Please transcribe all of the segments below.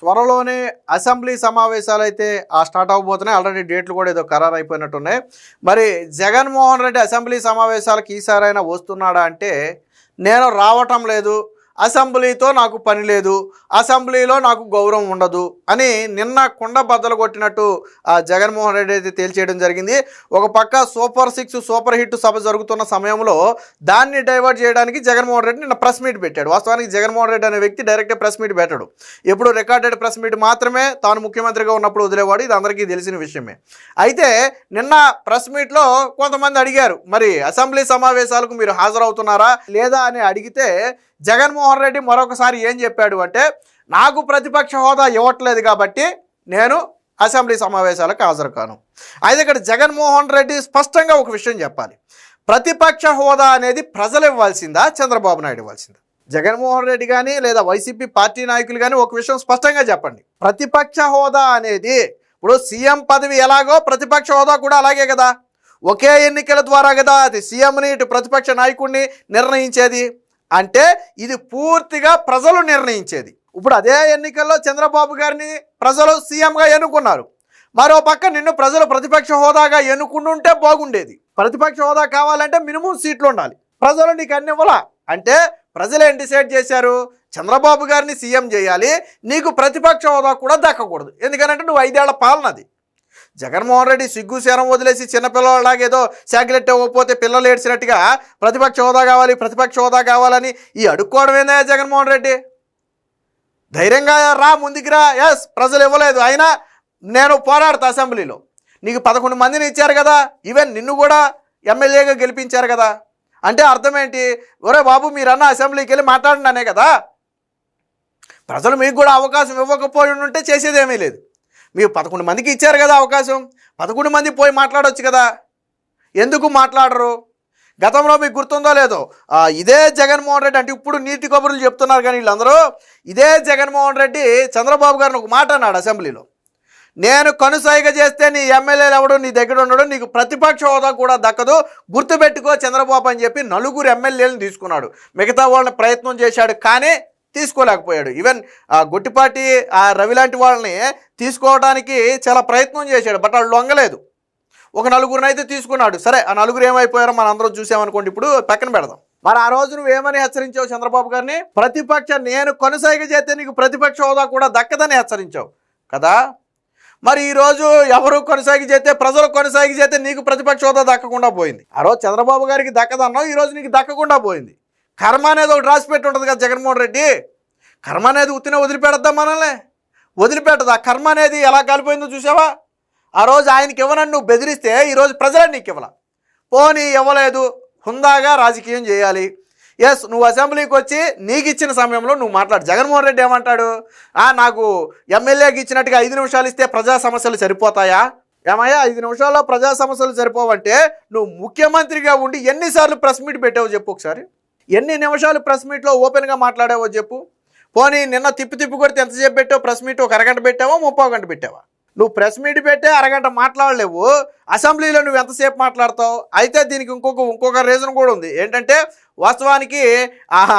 త్వరలోనే అసెంబ్లీ సమావేశాలు అయితే ఆ స్టార్ట్ అవ్వబోతున్నాయి. ఆల్రెడీ డేట్లు కూడా ఏదో ఖరారు అయిపోయినట్టున్నాయి. మరి జగన్మోహన్ రెడ్డి అసెంబ్లీ సమావేశాలకు ఈసారైనా వస్తున్నాడా అంటే నేను రావటం లేదు. అసెంబ్లీతో నాకు పని లేదు అసెంబ్లీలో నాకు గౌరవం ఉండదు అని నిన్న కుండ బద్దలు కొట్టినట్టు ఆ జగన్మోహన్ రెడ్డి అయితే తేల్చేయడం జరిగింది. ఒక పక్క సూపర్ సిక్స్ సూపర్ హిట్ సభ జరుగుతున్న సమయంలో దాన్ని డైవర్ట్ చేయడానికి జగన్మోహన్ రెడ్డి నిన్న ప్రెస్ మీట్ పెట్టాడు. వాస్తవానికి జగన్మోహన్ రెడ్డి అనే వ్యక్తి డైరెక్ట్ ప్రెస్ మీట్ పెట్టాడు. ఎప్పుడు రికార్డెడ్ ప్రెస్ మీట్ మాత్రమే తాను ముఖ్యమంత్రిగా ఉన్నప్పుడు వదిలేవాడు. ఇది అందరికీ తెలిసిన విషయమే. అయితే నిన్న ప్రెస్ మీట్లో కొంతమంది అడిగారు మరి అసెంబ్లీ సమావేశాలకు మీరు హాజరవుతున్నారా? లేదా అని అడిగితే జగన్మోహన్ రెడ్డి మరొకసారి ఏం చెప్పాడు అంటే నాకు ప్రతిపక్ష హోదా ఇవ్వట్లేదు కాబట్టి నేను అసెంబ్లీ సమావేశాలకు హాజరు కాను అయితే ఇక్కడ జగన్మోహన్ రెడ్డి స్పష్టంగా ఒక విషయం చెప్పాలి. ప్రతిపక్ష హోదా అనేది ప్రజలు ఇవ్వాల్సిందా చంద్రబాబు నాయుడు ఇవ్వాల్సిందా? జగన్మోహన్ రెడ్డి కానీ లేదా వైసీపీ పార్టీ నాయకులు కానీ ఒక విషయం స్పష్టంగా చెప్పండి. ప్రతిపక్ష హోదా అనేది ఇప్పుడు సీఎం పదవి ఎలాగో ప్రతిపక్ష హోదా కూడా అలాగే కదా. ఒకే ఎన్నికల ద్వారా కదా అది సీఎంని ఇటు ప్రతిపక్ష నాయకుడిని నిర్ణయించేది. అంటే ఇది పూర్తిగా ప్రజలు నిర్ణయించేది. ఇప్పుడు అదే ఎన్నికల్లో చంద్రబాబు గారిని ప్రజలు సీఎంగా ఎన్నుకున్నారు. మరో పక్క నిన్ను ప్రజలు ప్రతిపక్ష హోదాగా ఎన్నుకుంటుంటే బాగుండేది. ప్రతిపక్ష హోదా కావాలంటే మినిమం సీట్లు ఉండాలి. ప్రజలు నీకు అన్ని అంటే ప్రజలు ఏం డిసైడ్ చేశారు? చంద్రబాబు గారిని సీఎం చేయాలి. నీకు ప్రతిపక్ష హోదా కూడా దక్కకూడదు. ఎందుకంటే నువ్వు ఐదేళ్ళ పాలనది. జగన్మోహన్ రెడ్డి సిగ్గు శరం వదిలేసి చిన్నపిల్లలాగేదో ఏదో ఇవ్వకపోతే పిల్లలు ఏడ్చినట్టుగా ప్రతిపక్ష హోదా కావాలి ప్రతిపక్ష హోదా కావాలని ఈ అడుక్కోవడం ఏందా జగన్మోహన్ రెడ్డి? ధైర్యంగా రా ముందుకు రా. ఎస్ ప్రజలు ఇవ్వలేదు. అయినా నేను పోరాడతా అసెంబ్లీలో. నీకు పదకొండు మందిని ఇచ్చారు కదా ఈవెన్ నిన్ను కూడా ఎమ్మెల్యేగా గెలిపించారు కదా. అంటే అర్థం ఏంటి? ఒరే బాబు మీరన్న అసెంబ్లీకి వెళ్ళి మాట్లాడినానే కదా. ప్రజలు మీకు కూడా అవకాశం ఇవ్వకపోయి ఉంటే చేసేదేమీ లేదు. మీరు పదకొండు మందికి ఇచ్చారు కదా అవకాశం. పదకొండు మంది పోయి మాట్లాడవచ్చు కదా. ఎందుకు మాట్లాడరు? గతంలో మీకు గుర్తుందో లేదో. ఇదే జగన్మోహన్ రెడ్డి అంటే ఇప్పుడు నీటి కబుర్లు చెప్తున్నారు కానీ వీళ్ళందరూ ఇదే జగన్మోహన్ రెడ్డి చంద్రబాబు గారిని ఒక మాట అన్నాడు అసెంబ్లీలో. నేను కనుసైగ చేస్తే నీ ఎమ్మెల్యేలు ఎవడు నీ దగ్గర ఉండడు నీకు ప్రతిపక్ష హోదా కూడా దక్కదు గుర్తుపెట్టుకో చంద్రబాబు అని చెప్పి నలుగురు ఎమ్మెల్యేలను తీసుకున్నాడు. మిగతా వాళ్ళని ప్రయత్నం చేశాడు కానీ తీసుకోలేకపోయాడు. ఈవెన్ ఆ గొట్టిపాటి ఆ రవి లాంటి వాళ్ళని తీసుకోవడానికి చాలా ప్రయత్నం చేశాడు బట్ వాళ్ళు లొంగలేదు. ఒక నలుగురిని అయితే తీసుకున్నాడు. సరే ఆ నలుగురు ఏమైపోయారో మనం అందరం చూసామనుకోండి ఇప్పుడు పక్కన పెడదాం. మరి ఆ రోజు నువ్వు ఏమని హెచ్చరించావు చంద్రబాబు గారిని? ప్రతిపక్ష నేను కొనసాగ చేస్తే నీకు ప్రతిపక్ష హోదా కూడా దక్కదని హెచ్చరించావు కదా? మరి ఈరోజు ఎవరు కొనసాగి చేస్తే ప్రజలు కొనసాగి చేస్తే నీకు ప్రతిపక్ష హోదా దక్కకుండా పోయింది. ఆ రోజు చంద్రబాబు గారికి దక్కదన్నావు ఈరోజు నీకు దక్కకుండా పోయింది. కర్మ అనేది ఒకటి రాసి పెట్టి ఉంటుంది కదా జగన్మోహన్ రెడ్డి. కర్మ అనేది ఉత్తినే వదిలిపెడద్దాం మనల్ని? వదిలిపెట్టదు? ఆ కర్మ అనేది ఎలా కాలిపోయిందో చూసావా? ఆ రోజు ఆయనకి ఇవ్వనని నువ్వు బెదిరిస్తే ఈరోజు ప్రజలే నీకు ఇవ్వాల? పోనీ ఇవ్వలేదు. హుందాగా రాజకీయం చేయాలి. ఎస్ నువ్వు అసెంబ్లీకి వచ్చి నీకు ఇచ్చిన సమయంలో నువ్వు మాట్లాడు. జగన్మోహన్ రెడ్డి ఏమంటాడు? నాకు ఎమ్మెల్యేకి ఇచ్చినట్టుగా ఐదు నిమిషాలు ఇస్తే ప్రజా సమస్యలు సరిపోతాయా? ఏమయ్యా ఐదు నిమిషాల్లో ప్రజా సమస్యలు సరిపోవంటే నువ్వు ముఖ్యమంత్రిగా ఉండి ఎన్నిసార్లు ప్రెస్ మీట్ పెట్టావు చెప్పు ఒకసారి. ఎన్ని నిమిషాలు ప్రెస్ మీట్లో ఓపెన్గా మాట్లాడావో చెప్పు. పోనీ నిన్న తిప్పి తిప్పి కొడితే ఎంతసేపు పెట్టావు? ప్రెస్ మీట్ ఒక అరగంట పెట్టావా? ముప్పో గంట పెట్టావా? నువ్వు ప్రెస్ మీట్ పెట్టే అరగంట మాట్లాడలేవు. అసెంబ్లీలో నువ్వు ఎంతసేపు మాట్లాడతావు? అయితే దీనికి ఇంకొక ఇంకొక రీజన్ కూడా ఉంది. ఏంటంటే వాస్తవానికి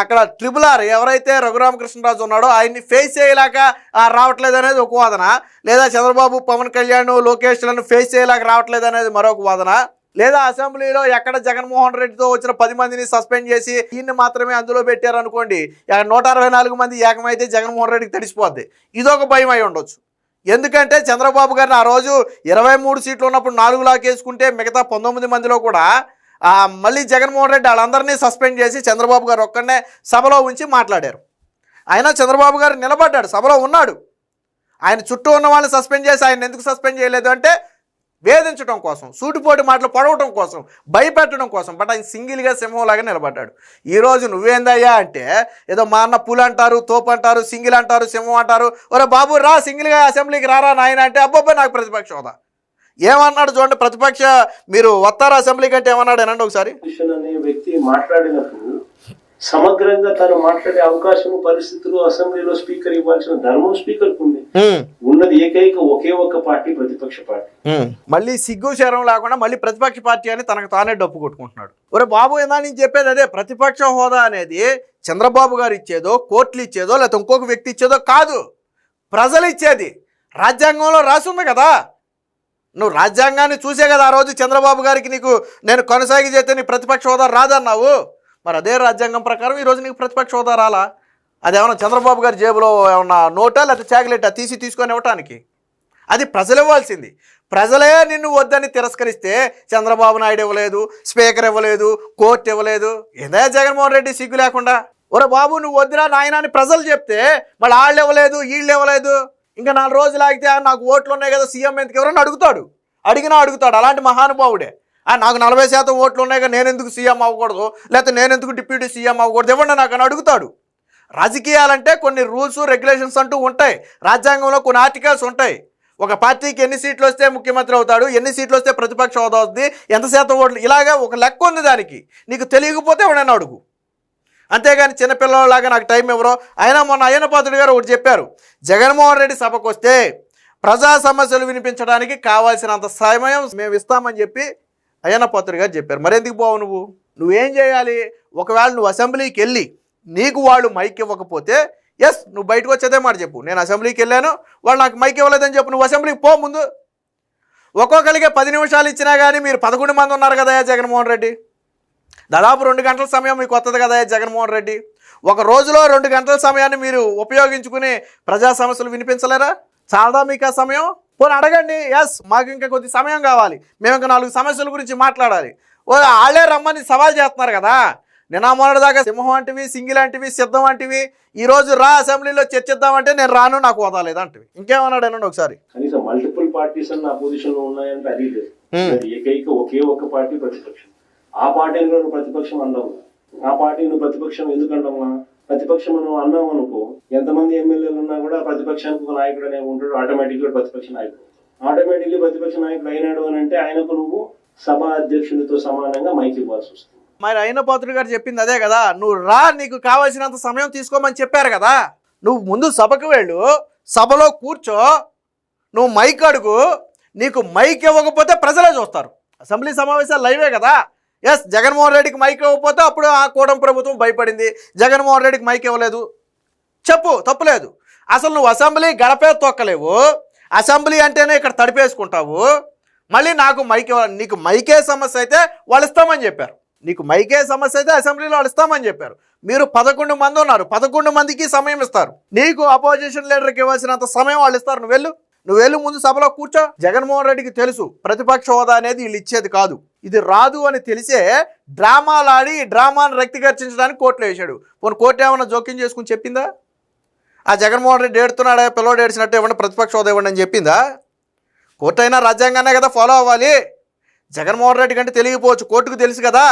అక్కడ ట్రిపుల్ ఆర్ ఎవరైతే రఘురామకృష్ణరాజు ఉన్నాడో ఆయన్ని ఫేస్ చేయలేక రావట్లేదు అనేది ఒక వాదన. లేదా చంద్రబాబు పవన్ కళ్యాణ్ లోకేష్లను ఫేస్ చేయలేక రావట్లేదు అనేది మరొక వాదన. లేదా అసెంబ్లీలో ఎక్కడ జగన్మోహన్ రెడ్డితో వచ్చిన పది మందిని సస్పెండ్ చేసి ఈయన్ని మాత్రమే అందులో పెట్టారు అనుకోండి నూట అరవై నాలుగు మంది ఏకమైతే జగన్మోహన్ రెడ్డికి తడిసిపోద్ది ఇదొక భయం అయి ఉండొచ్చు. ఎందుకంటే చంద్రబాబు గారిని ఆ రోజు ఇరవై మూడు సీట్లు ఉన్నప్పుడు నాలుగు లాకేసుకుంటే మిగతా పంతొమ్మిది మందిలో కూడా మళ్ళీ జగన్మోహన్ రెడ్డి వాళ్ళందరినీ సస్పెండ్ చేసి చంద్రబాబు గారు ఒక్కడనే సభలో ఉంచి మాట్లాడారు. అయినా చంద్రబాబు గారు నిలబడ్డాడు సభలో ఉన్నాడు. ఆయన చుట్టూ ఉన్న వాళ్ళని సస్పెండ్ చేసి ఆయన ఎందుకు సస్పెండ్ చేయలేదు అంటే వేధించడం కోసం సూటిపోటి మాటలు పడవటం కోసం భయపెట్టడం కోసం. బట్ ఆయన సింగిల్గా సింహంలాగా నిలబడ్డాడు. ఈరోజు నువ్వేందయ్యా అంటే ఏదో మా అన్న పులు అంటారు తోపు అంటారు సింగిల్ అంటారు సింహం అంటారు. ఒరే బాబు రా సింగిల్గా అసెంబ్లీకి రారా నాయన అంటే అబ్బబ్బా నాకు ప్రతిపక్ష హోదా. ఏమన్నాడు చూడండి ప్రతిపక్ష మీరు వస్తారా అసెంబ్లీకి అంటే ఏమన్నాడు అనండి ఒకసారి వ్యక్తి మాట్లాడినప్పుడు సమగ్రంగా తను మాట్లాడే అవకాశం పరిస్థితులు అసెంబ్లీలో స్పీకర్ ఇవ్వాల్సిన ధర్మం స్పీకర్ ఉంది. ఉన్నది ఏకైక ఒకే ఒక్క పార్టీ ప్రతిపక్ష పార్టీ. మళ్ళీ సిగ్గు శరం లేకుండా మళ్ళీ ప్రతిపక్ష పార్టీ అని తనకు తానే డప్పు కొట్టుకుంటున్నాడు. ఒరే బాబు ఏందా నేను చెప్పేది అదే? ప్రతిపక్ష హోదా అనేది చంద్రబాబు గారు ఇచ్చేదో కోర్టులు ఇచ్చేదో లేకపోతే ఇంకొక వ్యక్తి ఇచ్చేదో కాదు. ప్రజలు ఇచ్చేది రాజ్యాంగంలో రాసి ఉంది కదా. నువ్వు రాజ్యాంగాన్ని చూసే కదా ఆ రోజు చంద్రబాబు గారికి నీకు నేను కొనసాగి చేస్తే నీ ప్రతిపక్ష హోదా రాదన్నావు. మరి అదే రాజ్యాంగం ప్రకారం ఈరోజు నీకు ప్రతిపక్ష హోదా రాలా? అదేమన్నా చంద్రబాబు గారి జేబులో ఏమన్నా నోటా లేకపోతే చాక్లెటా తీసి తీసుకొని ఇవ్వటానికి? అది ప్రజలు ఇవ్వాల్సింది. ప్రజలే నిన్ను వద్దని తిరస్కరిస్తే చంద్రబాబు నాయుడు ఇవ్వలేదు స్పీకర్ ఇవ్వలేదు కోర్టు ఇవ్వలేదు. ఏదే జగన్మోహన్ రెడ్డి సిగ్గు లేకుండా. ఒరే బాబు నువ్వు వద్దురా నాయన అని ప్రజలు చెప్తే మళ్ళీ వాళ్ళు ఇవ్వలేదు వీళ్ళు ఇవ్వలేదు. ఇంకా నాలుగు రోజులు ఆగితే నాకు ఓట్లు ఉన్నాయి కదా సీఎం ఎందుకు ఎవరన్నా అడుగుతాడు? అడిగినా అడుగుతాడు అలాంటి మహానుభావుడే. నాకు నలభై శాతం ఓట్లు ఉన్నాయి నేను ఎందుకు సీఎం అవ్వకూడదు? లేకపోతే నేను ఎందుకు డిప్యూటీ సీఎం అవ్వకూడదు? ఇవ్వండి నాకు అని అడుగుతాడు. రాజకీయాలంటే కొన్ని రూల్స్ రెగ్యులేషన్స్ అంటూ ఉంటాయి. రాజ్యాంగంలో కొన్ని ఆర్టికల్స్ ఉంటాయి. ఒక పార్టీకి ఎన్ని సీట్లు వస్తే ముఖ్యమంత్రి అవుతాడు ఎన్ని సీట్లు వస్తే ప్రతిపక్ష హోదా వస్తుంది ఎంత శాతం ఓట్లు? ఇలాగా ఒక లెక్క ఉంది దానికి. నీకు తెలియకపోతే ఎవడైనా అడుగు. అంతేగాని చిన్నపిల్లలాగా నాకు టైం ఎవరో అయినా మొన్న అయ్యన్న గారు ఒకటి చెప్పారు. జగన్మోహన్ రెడ్డి సభకు వస్తే ప్రజా సమస్యలు వినిపించడానికి కావాల్సినంత సమయం మేము ఇస్తామని చెప్పి అయ్యన్న పాత్రి గారు చెప్పారు. మరెందుకు పోవు నువ్వు? నువ్వేం చేయాలి? ఒకవేళ నువ్వు అసెంబ్లీకి వెళ్ళి నీకు వాళ్ళు మైక్ ఇవ్వకపోతే ఎస్ నువ్వు బయటకు వచ్చేదే మాట చెప్పు. నేను అసెంబ్లీకి వెళ్ళాను వాళ్ళు నాకు మైక్ ఇవ్వలేదని చెప్పు నువ్వు అసెంబ్లీకి పో ముందు. ఒక్కొక్కరికి పది నిమిషాలు ఇచ్చినా కానీ మీరు పదకొండు మంది ఉన్నారు కదా జగన్మోహన్ రెడ్డి? దాదాపు రెండు గంటల సమయం మీకు వస్తుంది కదా జగన్మోహన్ రెడ్డి? ఒక రోజులో రెండు గంటల సమయాన్ని మీరు ఉపయోగించుకుని ప్రజా సమస్యలు వినిపించలేరా? చాలదా మీకు ఆ సమయం? పోనీ అడగండి ఎస్ మాకు ఇంకా కొద్ది సమయం కావాలి. మేము ఇంకా నాలుగు సమస్యల గురించి మాట్లాడాలి. ఓ వాళ్ళే రమ్మని సవాల్ చేస్తున్నారు కదా. నిన్న మొన్నటి దాకా సింహం అంటివి సింగిల్ అంటివి సిద్ధం అంటివి. ఈ రోజు రా అసెంబ్లీలో చర్చిద్దామంటే నేను రాను నాకు వదలేదు అంటివి. ఇంకేమన్నాడు అనండి ఒకసారి. కనీసం మల్టిపుల్ పార్టీస్ అన్న అపోజిషన్లో ఉన్నాయంటే అది లేదు. Hmm. ఏకైక ఒకే ఒక్క పార్టీ ప్రతిపక్షం. ఆ పార్టీని నువ్వు ప్రతిపక్షం అన్నావు ఆ పార్టీ ప్రతిపక్షం ఎందుకు అంటావా ప్రతిపక్షం నువ్వు అన్నావు అనుకో ఎంతమంది ఎమ్మెల్యేలు ఉన్నా కూడా ప్రతిపక్షానికి ఒక నాయకుడు అనే ఉంటాడు ఆటోమేటిక్గా ప్రతిపక్ష నాయకుడు. ఆటోమేటిక్లీ ప్రతిపక్ష నాయకుడు అయినాడు అని అంటే ఆయనకు నువ్వు సభ అధ్యక్షుడితో సమానంగా మైకి ఇవ్వాల్సి వస్తుంది. మరి అయిన పాత్రుడు గారు చెప్పింది అదే కదా నువ్వు రా నీకు కావాల్సినంత సమయం తీసుకోమని చెప్పారు కదా. నువ్వు ముందు సభకు వెళ్ళు సభలో కూర్చో నువ్వు మైక్ అడుగు నీకు మైక్ ఇవ్వకపోతే ప్రజలే చూస్తారు. అసెంబ్లీ సమావేశాలు లైవే కదా. ఎస్ జగన్మోహన్ రెడ్డికి మైక్ ఇవ్వకపోతే అప్పుడు ఆ కూడం ప్రభుత్వం భయపడింది. జగన్మోహన్ రెడ్డికి మైక్ ఇవ్వలేదు. చెప్పు తప్పులేదు. అసలు నువ్వు అసెంబ్లీ గడపే తొక్కలేవు. అసెంబ్లీ అంటేనే ఇక్కడ తడిపేసుకుంటావు. మళ్ళీ నాకు మైక్ నీకు మైకే సమస్య అయితే వాళ్ళు ఇస్తామని చెప్పారు. నీకు మైకే సమస్య అయితే అసెంబ్లీలో వాళ్ళు ఇస్తామని చెప్పారు. మీరు పదకొండు మంది ఉన్నారు. పదకొండు మందికి సమయం ఇస్తారు. నీకు అపోజిషన్ లీడర్కి ఇవ్వాల్సినంత సమయం వాళ్ళు ఇస్తారు. నువ్వు వెళ్ళు. నువ్వు వెళ్ళు ముందు సభలో కూర్చో. జగన్మోహన్ రెడ్డికి తెలుసు ప్రతిపక్ష హోదా అనేది వీళ్ళు ఇచ్చేది కాదు. ఇది రాదు అని తెలిసే డ్రామాలు ఆడి డ్రామాను రక్తికర్చించడానికి కోర్టులో వేశాడు. పోనీ కోర్టు ఏమైనా జోక్యం చేసుకుని చెప్పిందా? ఆ జగన్మోహన్ రెడ్డి ఏడుతున్నాడా పిల్లోడు ఏడ్చినట్టు ఇవ్వండి ప్రతిపక్ష హోదా ఇవ్వండి అని చెప్పిందా? కోర్టు అయినా రాజ్యాంగానే కదా ఫాలో అవ్వాలి. జగన్మోహన్ రెడ్డి కంటే తెలియకపోవచ్చు కోర్టుకు తెలుసు కదా.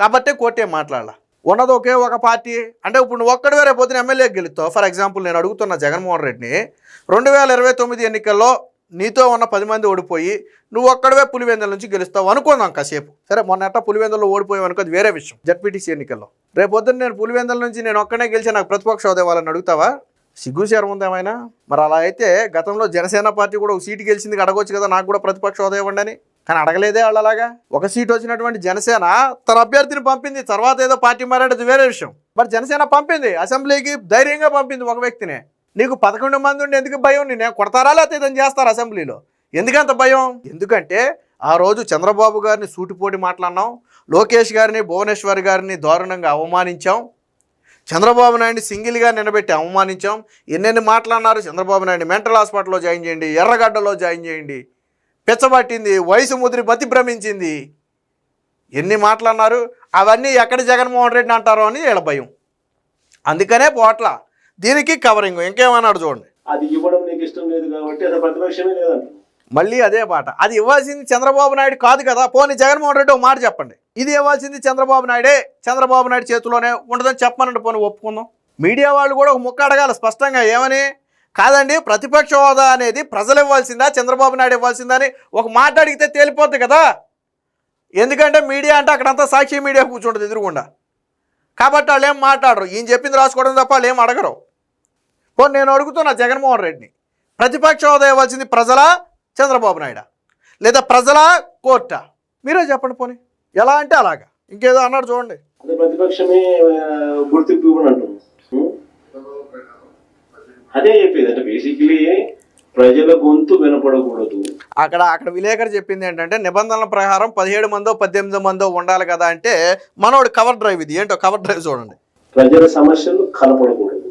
కాబట్టి కోర్టు ఏం మాట్లాడాల? ఉన్నది ఒకే ఒక పార్టీ. అంటే ఇప్పుడు నువ్వు ఒక్కడివే రేపు పొద్దున ఎమ్మెల్యేకి గెలుస్తావు. ఫర్ ఎగ్జాంపుల్ నేను అడుగుతున్న జగన్మోహన్ రెడ్డిని రెండు వేల ఇరవై తొమ్మిది ఎన్నికల్లో నీతో ఉన్న పది మంది ఓడిపోయి నువ్వు ఒక్కడవే పులివెందుల నుంచి గెలుస్తావు అనుకుందాం కాసేపు. సరే మొన్న ఎట్ట పులివెందుల్లో ఓడిపోయావు అనుకో అది వేరే విషయం. జడ్పీటీసీ ఎన్నికల్లో. రేపు పొద్దున్న నేను పులివెందుల నుంచి నేను ఒక్కనే గెలిచి నాకు ప్రతిపక్ష హోదా అడుగుతావా? సిగ్గు శరం మరి అలా అయితే గతంలో జనసేన పార్టీ కూడా ఒక సీటు గెలిచింది అడగొచ్చు కదా నాకు కూడా ప్రతిపక్ష హోదా ఇవ్వండి అని. కానీ అడగలేదే వాళ్ళు అలాగా ఒక సీట్ వచ్చినటువంటి జనసేన తన అభ్యర్థిని పంపింది తర్వాత ఏదో పార్టీ మారాడేది వేరే విషయం. మరి జనసేన పంపింది అసెంబ్లీకి ధైర్యంగా పంపింది ఒక వ్యక్తిని. నీకు పదకొండు మంది ఉండి ఎందుకు భయం? నేను కొడతారా లేకపోతే ఇదని చేస్తారు అసెంబ్లీలో? ఎందుకంత భయం? ఎందుకంటే ఆ రోజు చంద్రబాబు గారిని సూటిపోటి మాట్లాడినాం లోకేష్ గారిని భువనేశ్వర్ గారిని దారుణంగా అవమానించాం చంద్రబాబు నాయుడిని సింగిల్గా నిలబెట్టి అవమానించాం. ఎన్నెన్ని మాట్లాడినారు చంద్రబాబు నాయుడు మెంటల్ హాస్పిటల్లో జాయిన్ చేయండి ఎర్రగడ్డలో జాయిన్ చేయండి పిచ్చబట్టింది వయసు ముదిరి బతి భ్రమించింది. ఎన్ని మాట్లాడినారు అవన్నీ ఎక్కడ జగన్మోహన్ రెడ్డిని అంటారో అని వీళ్ళ భయం. అందుకనే పోట్ల దీనికి కవరింగ్ ఇంకేమన్నాడు చూడండి. అది ఇవ్వడం నీకు ఇష్టం లేదు కాబట్టి అది ప్రతిపక్షమే లేదంట. మళ్ళీ అదే మాట అది ఇవ్వాల్సింది చంద్రబాబు నాయుడు కాదు కదా పోనీ జగన్మోహన్ రెడ్డి ఒక మాట చెప్పండి. ఇది ఇవ్వాల్సింది చంద్రబాబు నాయుడే చంద్రబాబు నాయుడు చేతిలోనే ఉండదని చెప్పమనండి పోనీ ఒప్పుకుందాం. మీడియా వాళ్ళు కూడా ఒక ముక్క అడగాలి స్పష్టంగా ఏమని? కాదండి ప్రతిపక్ష హోదా అనేది ప్రజలు ఇవ్వాల్సిందా చంద్రబాబు నాయుడు ఇవ్వాల్సిందా అని ఒక మాట అడిగితే తేలిపోద్ది కదా. ఎందుకంటే మీడియా అంటే అక్కడంతా సాక్షి మీడియా కూర్చుంటుంది ఎదురుగుండా. కాబట్టి వాళ్ళు ఏం మాట్లాడరు. ఈయన చెప్పింది రాసుకోవడం తప్ప వాళ్ళు ఏం అడగరు. పోనీ నేను అడుగుతున్నా జగన్మోహన్ రెడ్డిని. ప్రతిపక్ష హోదా ఇవ్వాల్సింది ప్రజలా చంద్రబాబు నాయుడా? లేదా ప్రజలా కోర్టా? మీరే చెప్పండి పోనీ. ఎలా అంటే అలాగా. ఇంకేదో అన్నాడు చూడండి. ప్రతిపక్షమే గుర్తింపు అదే చెప్పేది అంటే బేసిక్లీ ప్రజల గొంతు వినపడకూడదు. అక్కడ అక్కడ విలేకరు చెప్పింది ఏంటంటే నిబంధనల ప్రకారం పదిహేడు మందో పద్దెనిమిది మందో ఉండాలి కదా అంటే మనోడు కవర్ డ్రైవ్ ఇది. ఏంటో కవర్ డ్రైవ్ చూడండి. ప్రజల సమస్యలు కనపడకూడదు.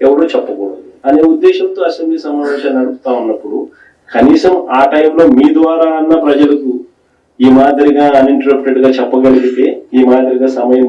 ఎవరు చెప్పకూడదు. అనే ఉద్దేశంతో అసెంబ్లీ సమావేశాలు నడుపుతా ఉన్నప్పుడు కనీసం ఆ టైంలో మీ ద్వారా అన్న ప్రజలకు ఈ మాదిరిగా అన్ఇంటరప్టెడ్గా చెప్పగలిగితే ఈ మాదిరిగా సమయం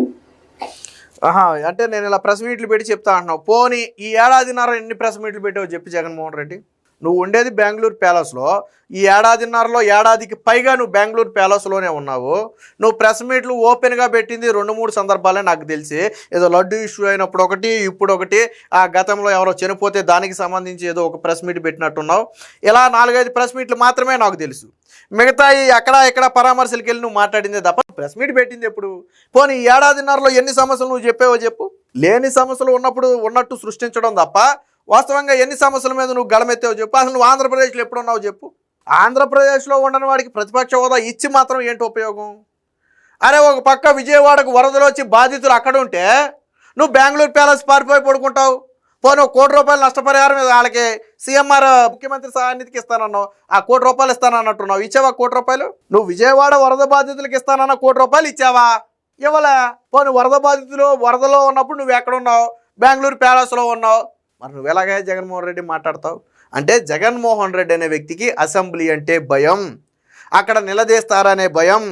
అంటే నేను ఇలా ప్రెస్ మీట్లు పెట్టి చెప్తా అంటున్నావు. పోనీ ఈ ఏడాదిన్నర ఎన్ని ప్రెస్ మీట్లు పెట్టావు చెప్పి జగన్మోహన్ రెడ్డి. నువ్వు ఉండేది బెంగళూరు ప్యాలెస్లో. ఈ ఏడాదిన్నరలో ఏడాదికి పైగా నువ్వు బెంగళూరు ప్యాలెస్లోనే ఉన్నావు. నువ్వు ప్రెస్ మీట్లు ఓపెన్గా పెట్టింది రెండు మూడు సందర్భాలే నాకు తెలిసి. ఏదో లడ్డు ఇష్యూ అయినప్పుడు ఒకటి ఇప్పుడు ఒకటి ఆ గతంలో ఎవరో చనిపోతే దానికి సంబంధించి ఏదో ఒక ప్రెస్ మీట్ పెట్టినట్టున్నావు. ఇలా నాలుగైదు ప్రెస్ మీట్లు మాత్రమే నాకు తెలుసు. మిగతా ఈ అక్కడ ఇక్కడ పరామర్శలకు వెళ్ళి నువ్వు మాట్లాడిందే తప్ప ప్రెస్ మీట్ పెట్టింది ఎప్పుడు? పోనీ ఈ ఏడాదిన్నరలో ఎన్ని సమస్యలు నువ్వు చెప్పావో చెప్పు. లేని సమస్యలు ఉన్నప్పుడు ఉన్నట్టు సృష్టించడం తప్ప వాస్తవంగా ఎన్ని సమస్యల మీద నువ్వు గళమెత్తావు చెప్పు. అసలు నువ్వు ఆంధ్రప్రదేశ్లో ఎప్పుడు ఉన్నావు చెప్పు. ఆంధ్రప్రదేశ్లో ఉండని వాడికి ప్రతిపక్ష హోదా ఇచ్చి మాత్రం ఏంటి ఉపయోగం? అరే ఒక పక్క విజయవాడకు వరదలు వచ్చి బాధితులు అక్కడ ఉంటే నువ్వు బెంగళూరు ప్యాలెస్ పారిపోయి పడుకుంటావు. పోనీ కోటి రూపాయలు నష్టపరిహారం మీద వాళ్ళకి సీఎంఆర్ ముఖ్యమంత్రి సహాయానికి ఇస్తానన్నావు. ఆ కోటి రూపాయలు ఇస్తానన్నట్టున్నావు. ఇచ్చావా కోటి రూపాయలు? నువ్వు విజయవాడ వరద బాధితులకు ఇస్తానన్న కోటి రూపాయలు ఇచ్చావా? ఇవ్వలే. పోనీ వరద బాధితులు వరదలో ఉన్నప్పుడు నువ్వు ఎక్కడున్నావు బెంగళూరు ప్యాలెస్లో ఉన్నావు. మరి నువ్వు ఎలాగే జగన్మోహన్ రెడ్డి మాట్లాడతావు? అంటే జగన్మోహన్ రెడ్డి అనే వ్యక్తికి అసెంబ్లీ అంటే భయం. అక్కడ నిలదీస్తారనే భయం.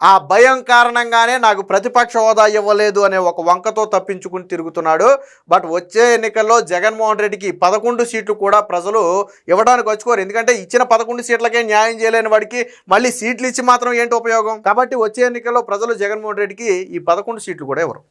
ఆ భయం కారణంగానే నాకు ప్రతిపక్ష హోదా ఇవ్వలేదు అనే ఒక వంకతో తప్పించుకుని తిరుగుతున్నాడు. బట్ వచ్చే ఎన్నికల్లో జగన్మోహన్ రెడ్డికి పదకొండు సీట్లు కూడా ప్రజలు ఇవ్వడానికి వచ్చుకోరు ఎందుకంటే ఇచ్చిన పదకొండు సీట్లకే న్యాయం చేయలేని వాడికి మళ్ళీ సీట్లు ఇచ్చి మాత్రం ఏంటి ఉపయోగం? కాబట్టి వచ్చే ఎన్నికల్లో ప్రజలు జగన్మోహన్ రెడ్డికి ఈ పదకొండు సీట్లు కూడా ఇవ్వరు.